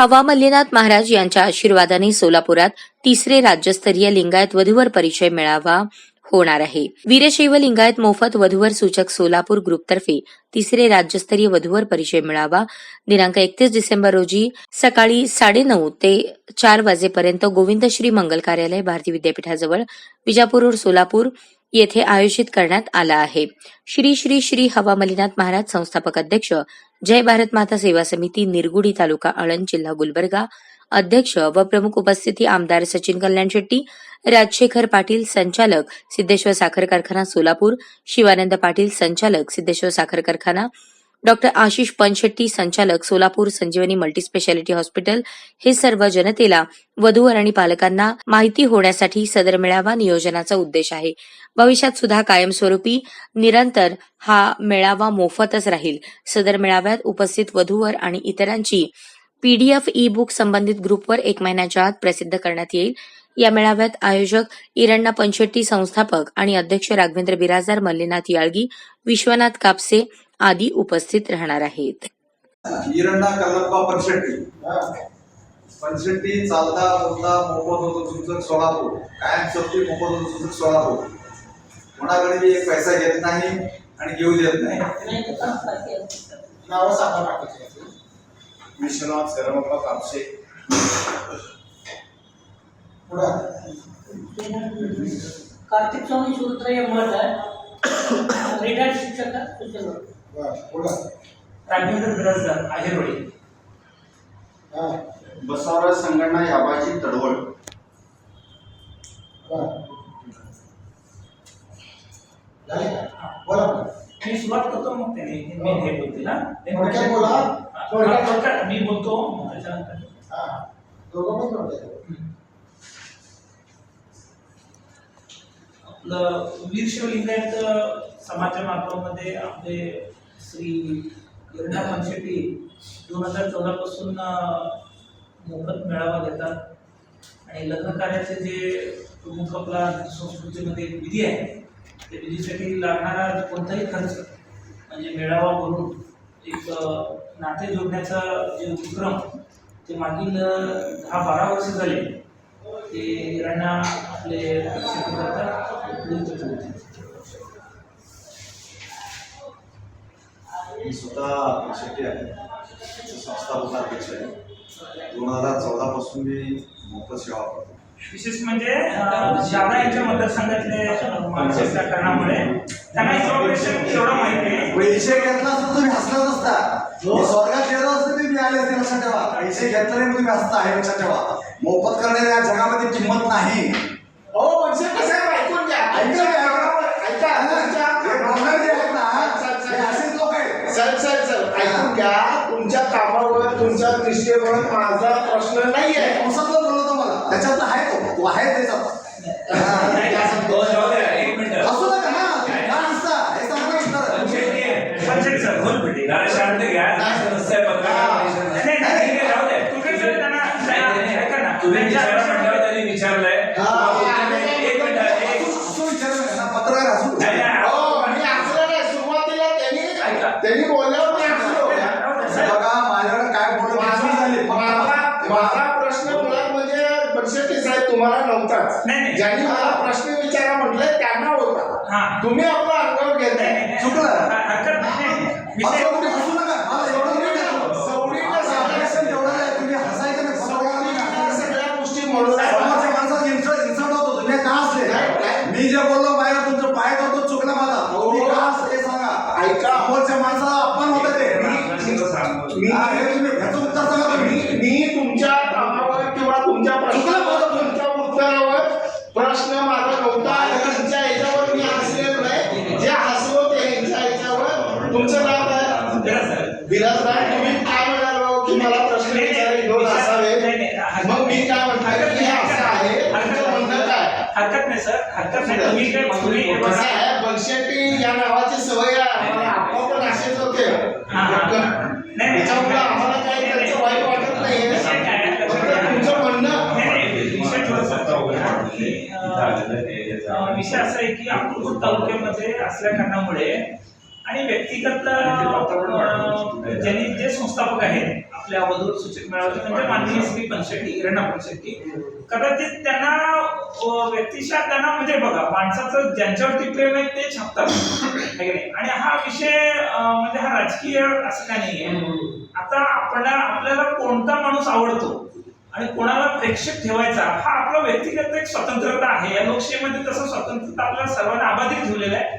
हवा मल्लीनाथ महाराज यांच्या आशीर्वादाने सोलापुरात तिसरे राज्यस्तरीय लिंगायत वधूवर परिचय मेळावा होणार आहे. वीरशैव लिंगायत मोफत वधूवर सूचक सोलापूर ग्रुपतर्फे तिसरे राज्यस्तरीय वधूवर परिचय मिळावा दिनांक एकतीस डिसेंबर रोजी सकाळी साडेनऊ ते चार वाजेपर्यंत गोविंदश्री मंगल कार्यालय भारती विद्यापीठाजवळ विजापूर रोड सोलापूर येथे आयोजित करण्यात आला आहे. श्री श्री श्री हवा मलिनाथ महाराज संस्थापक अध्यक्ष जय भारत माता सेवा समिती निरगुडी तालुका आळंद जिल्हा गुलबर्गा. अध्यक्ष व प्रमुख उपस्थिती आमदार सचिन कल्याण शेट्टी राजशेखर पाटील संचालक सिद्धेश्वर साखर कारखाना सोलापूर शिवानंद पाटील संचालक सिद्धेश्वर साखर कारखाना डॉक्टर आशिष पनशेट्टी संचालक सोलापूर संजीवनी मल्टीस्पेशालिटी हॉस्पिटल हे सर्व जनतेला वधूवर आणि पालकांना माहिती होण्यासाठी सदर मेळावा नियोजनाचा उद्देश आहे. भविष्यात सुद्धा कायमस्वरूपी निरंतर हा मेळावा मोफतच राहील. सदर मेळाव्यात उपस्थित वधूवर आणि इतरांची पीडीएफ ई बुक संबंधित ग्रुपवर एक महिन्याच्या आत प्रसिद्ध करण्यात येईल. या मेळाव्यात आयोजक इरण्णा पंचेट्टी संस्थापक आणि अध्यक्ष राघवेंद्र बिराजदार मल्लीनाथ याळगी विश्वनाथ कापसे आदी उपस्थित राहणार आहेत. हिरण्णा कल्लप्पा पंचेट्टी पंचेट्टी चालता बोलता मोफत होतो तुमचं सोलापूर. कायम सोबती मोफत होतो तुमचं सोलापूर. कोणाकडे बी एक पैसा घेत नाही आणि घेऊ देत नाही. नावं सांगा बाकीचे. विश्वनाथ शरमप्पा कापसे. पुढं. कार्तिक स्वामी सूत्र मठ आहे. रिटायर्ड शिक्षक राघवेंद्र बिराजदार आहेरवाडी हा बसवराज संघटना याबाची तडवळ. मी सुरुवात करतो मग त्याने मी हे हा थोडक्यात बोला. मी बोलतो हा. आपलं वीरशैव लिंगायत समाजा मार्फतमध्ये आपले श्री गिरणा पंचेटी दोन हजार चौदापासून मोफत मेळावा घेतात आणि लग्नकार्याचे जे प्रमुख आपला संस्कृतीमध्ये एक विधी आहे त्या विधीसाठी लागणारा कोणताही खर्च म्हणजे मेळावा भरून एक नाते जोडण्याचा जे उपक्रम ते मागील दहा बारा वर्ष झाले. ते इराणा आपले करतात. मी स्वतः शेट्टी आहे. त्याचा संस्थापक अध्यक्ष आहे. दोन हजार चौदा पासून मी मोफत सेवा करतो. विशेष म्हणजे जादा यांच्या मतदारसंघातले माणसं त्या कारणामुळे त्यांना इन्फॉर्मेशन एवढं माहिती आहे. पैसे घेतला असता तुम्ही हसलाच असता. मी स्वर्गात गेलो असतो तुम्ही आले असते लक्षात ठेवा. पैसे घेतले नाही तुम्ही हसता हे लक्षात ठेवा. मोफत करण्याच्या या जगामध्ये किंमत नाही हो म्हणजे कसं आहे ऐकून घ्या ऐका ना, ऐका हे बोलणारे जे आहेत ना, चल, चल, हे असेच लोक आहेत चल चल चल ऐकून घ्या तुमच्या कामावर तुमच्या निष्ठेवर माझा प्रश्न नाही आहे कंसातलं बोलवतो मला त्याच्यातला आहे तो. तो आहे त्याच्यात हा. एक मिनिट. असू नका ना. तुम्ही का हसता हे सांगा उत्तर. पंचायत सर बोल बेटी. जरा शांत घ्या. समस्या आहे बघा. तुम्ही सर त्यांना ऐका ना तुम्ही त्यांच्या विचारा म्हटल्यावर त्यांनी विचारलंय एक मिनिट एक असं विचारू नका ना, पत्रकार असू नाही, नाही, हो मी हसलो नाही सुरुवातीला त्यांनी ऐका. त्यांनी बोलल्यावर मी हसलो बघा माझ्याकडे काय बोलत माझा झाले माझा माझा प्रश्न मुळात म्हणजे बनशेट्टी साहेब तुम्हाला नव्हताच नाही, नाही. ज्यांनी मला प्रश्न विचारा म्हटलं त्यांना होता हा. तुम्ही आपला अंगावर घेताय चुकलं. हरकत नाही विषय असं तुम्ही सर तुम्ही तुम्ही हे बनशेट्टी या नावाची सवय आहे आम्हाला असेच होते हा, हा. नाही, नाही. त्याच्यामुळे आम्हाला काही त्यांचं वाईट वाटत नाहीये फक्त तुमचं म्हणणं नाही, नाही, विषय थोडासा अं, विषय असा आहे की अक्कलकोट तालुक्यामध्ये असल्या कारणामुळे आणि व्यक्तिगत ज्यांनी जे संस्थापक आहेत आपल्या सूचक मेळाव्याचे म्हणजे माननीय श्री पंचेट्टी इरणा पंचेट्टी कदाचित त्यांना व्यक्तिशः त्यांना म्हणजे बघा माणसाचं ज्यांच्यावरती प्रेम आहे ते छापतात. है? आणि हा विषय म्हणजे हा राजकीय असं काय नाहीये. आता आपल्याला आपल्याला कोणता माणूस आवडतो आणि कोणाला प्रेक्षक ठेवायचा हा आपला व्यक्तिगत एक स्वतंत्रता आहे. या लोकशाहीमध्ये तसं स्वतंत्रता आपल्याला सर्वांना अबाधित ठेवलेलं आहे.